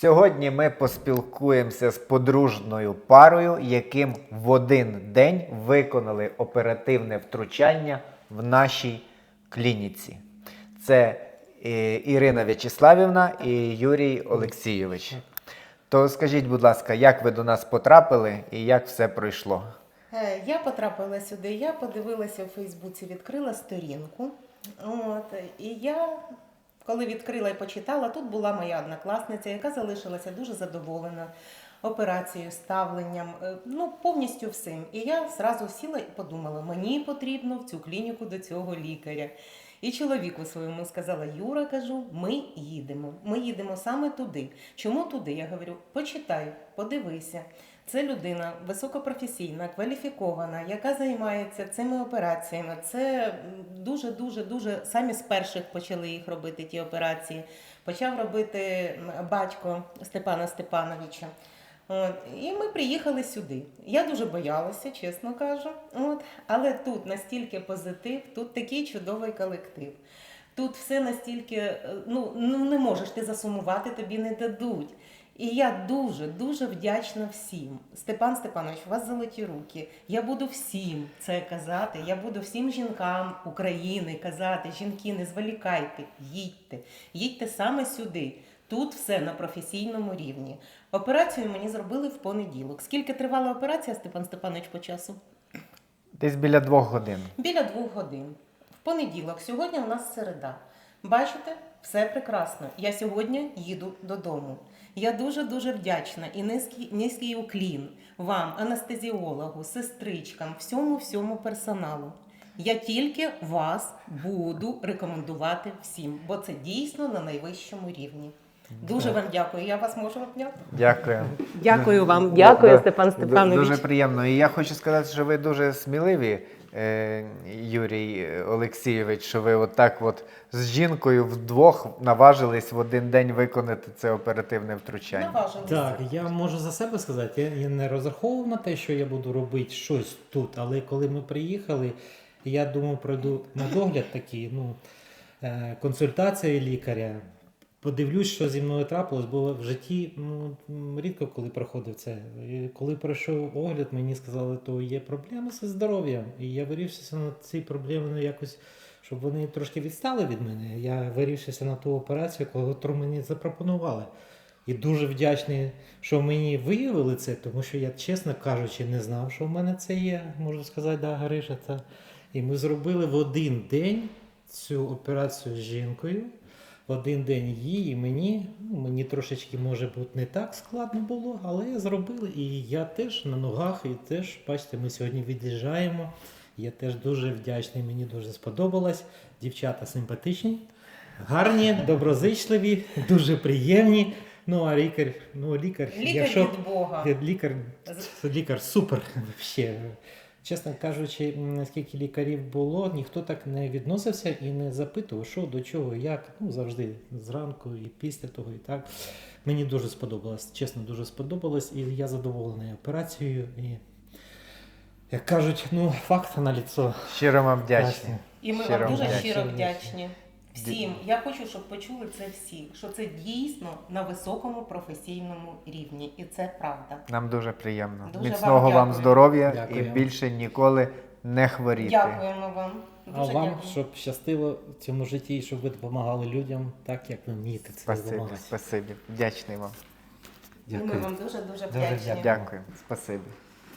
Сьогодні ми поспілкуємося з подружною парою, яким в один день виконали оперативне втручання в нашій клініці. Це е, Ірина В'ячеславівна і Юрій Олексійович. То скажіть, будь ласка, як ви до нас потрапили і як все пройшло? Е, Я потрапила сюди, я подивилася в Фейсбуці, відкрила сторінку. От, і я, коли відкрила і почитала, тут була моя однокласниця, яка залишилася дуже задоволена операцією, ставленням, е, ну повністю всім. І я зразу сіла і подумала, мені потрібно в цю клініку до цього лікаря. І чоловіку своєму сказала: Юра, кажу, ми їдемо. Ми їдемо саме туди. Чому туди? Я говорю, почитай, подивися. Це людина високопрофесійна, кваліфікована, яка займається цими операціями. Це дуже, дуже, дуже самі з перших почали їх робити ті операції. Почав робити батько Степана Степановича. От, і ми приїхали сюди. Я дуже боялася, чесно кажу. От, але тут настільки позитив, тут такий чудовий колектив. Тут все настільки, е, ну, ну не можеш ти засумувати, тобі не дадуть. І я дуже, дуже вдячна всім. Степан Степанович, у вас золоті руки. Я буду всім це казати. Я буду всім жінкам України казати: жінки, не зволікайте, їдьте, їдьте саме сюди. Тут все на професійному рівні. Операцію мені зробили в понеділок. Скільки тривала операція, Степан Степанович, по часу? Десь біля двох годин. Біля двох годин. В понеділок, сьогодні у нас середа. Бачите, все прекрасно. Я сьогодні їду додому. Я дуже-дуже вдячна і низький, низький уклін вам, анестезіологу, сестричкам, всьому всьому персоналу. Я тільки вас буду рекомендувати всім, бо це дійсно на найвищому рівні. Дуже вам дякую. Я вас можу обняти. Дякую. Дякую вам, дякую, Степан Степанович. Дуже приємно. І я хочу сказати, що ви дуже сміливі, Юрій Олексійович, що ви отак от з жінкою вдвох наважились в один день виконати це оперативне втручання. Наважилися. Так, я можу за себе сказати, я, я не розраховував на те, що я буду робити щось тут, але коли ми приїхали, я думав, пройду на догляд такий, ну, е, консультація лікаря. Подивлюсь, що зі мною трапилось, бо в житті ну, рідко коли проходив це. І коли пройшов огляд, мені сказали, то є проблеми зі здоров'ям. І я вирішився на ці проблеми ну, якось, щоб вони трошки відстали від мене. Я вирішився на ту операцію, яку мені запропонували. І дуже вдячний, що мені виявили це, тому що я, чесно кажучи, не знав, що в мене це є, можу сказати, да, Гриша. Та... І ми зробили в один день цю операцію з жінкою. В один день їй і мені. Ну, мені трошечки, може бути, не так складно було, але зробили. І я теж на ногах, і теж, бачите, ми сьогодні від'їжджаємо. Я теж дуже вдячний, мені дуже сподобалось. Дівчата симпатичні, гарні, доброзичливі, дуже приємні. Ну, а лікар, ну, лікар, Лікар якщо від Бога. Лікар, лікар супер вообще. Чесно кажучи, наскільки лікарів було, ніхто так не відносився і не запитував, що до чого, як. Ну, завжди зранку і після того, і так. Мені дуже сподобалось, чесно, дуже сподобалось, і я задоволений операцією. І, як кажуть, ну, факт на ліцо. Щиро вам вдячні. І ми Щиро вам дуже вдячні. щиро вдячні. Всім. Я хочу, щоб почули це всі, що це дійсно на високому професійному рівні. І це правда. Нам дуже приємно. Дуже Міцного вам, дякую. здоров'я і більше ніколи не хворіти. Дякуємо вам. А вам, дякую. щоб щастило в цьому житті, і щоб ви допомагали людям так, як ви вмієте це Спасибі, допомагати. спасибі. Вдячний вам. І Ми вам дуже дуже Дуже вдячні. дякую. Дякую. Спасибі.